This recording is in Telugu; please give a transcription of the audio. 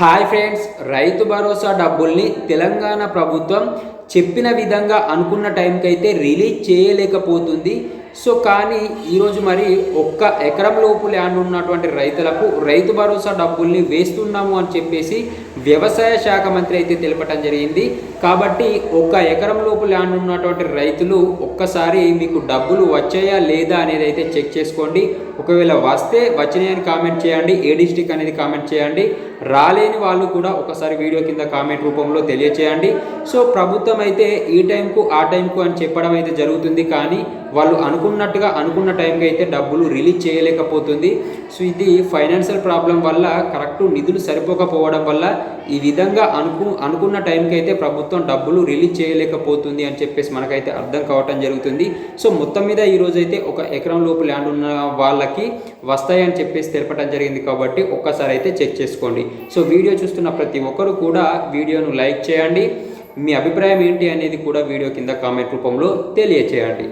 హాయ్ ఫ్రెండ్స్ రైతు భరోసా డబ్బుల్ని తెలంగాణ ప్రభుత్వం చెప్పిన విధంగా అనుకున్న టైంకి అయితే రిలీజ్ చేయలేకపోతుంది. సో కానీ ఈరోజు మరి ఒక్క ఎకరం లోపు ల్యాండ్ ఉన్నటువంటి రైతులకు రైతు భరోసా డబ్బుల్ని వేస్తున్నాము అని చెప్పేసి వ్యవసాయ శాఖ మంత్రి అయితే తెలపటం జరిగింది. కాబట్టి ఒక ఎకరం లోపు ల్యాండ్ ఉన్నటువంటి రైతులు ఒక్కసారి మీకు డబ్బులు వచ్చాయా లేదా అనేది అయితే చెక్ చేసుకోండి. ఒకవేళ వస్తే వచ్చినాయని కామెంట్ చేయండి. ఏ డిస్టిక్ అనేది కామెంట్ చేయండి. రాలేని వాళ్ళు కూడా ఒకసారి వీడియో కింద కామెంట్ రూపంలో తెలియచేయండి. సో ప్రభుత్వం అయితే ఈ టైంకు ఆ టైంకు అని చెప్పడం అయితే జరుగుతుంది. కానీ వాళ్ళు అనుకున్నట్టుగా అనుకున్న టైంకి అయితే డబ్బులు రిలీజ్ చేయలేకపోతుంది. సో ఇది ఫైనాన్షియల్ ప్రాబ్లం వల్ల కరెక్ట్ నిధులు సరిపోకపోవడం వల్ల ఈ విధంగా అనుకు అనుకున్న టైంకి అయితే ప్రభుత్వం డబ్బులు రిలీజ్ చేయలేకపోతుంది అని చెప్పేసి మనకైతే అర్థం కావటం జరుగుతుంది. సో మొత్తం మీద ఈరోజు అయితే ఒక ఎకరం లోపు ల్యాండ్ ఉన్న వాళ్ళకి వస్తాయని చెప్పేసి తెలపడం జరిగింది కాబట్టి ఒక్కసారి అయితే చెక్ చేసుకోండి. సో వీడియో చూస్తున్న ప్రతి ఒక్కరు కూడా వీడియోను లైక్ చేయండి. మీ అభిప్రాయం ఏంటి అనేది కూడా వీడియో కింద కామెంట్ రూపంలో తెలియచేయండి.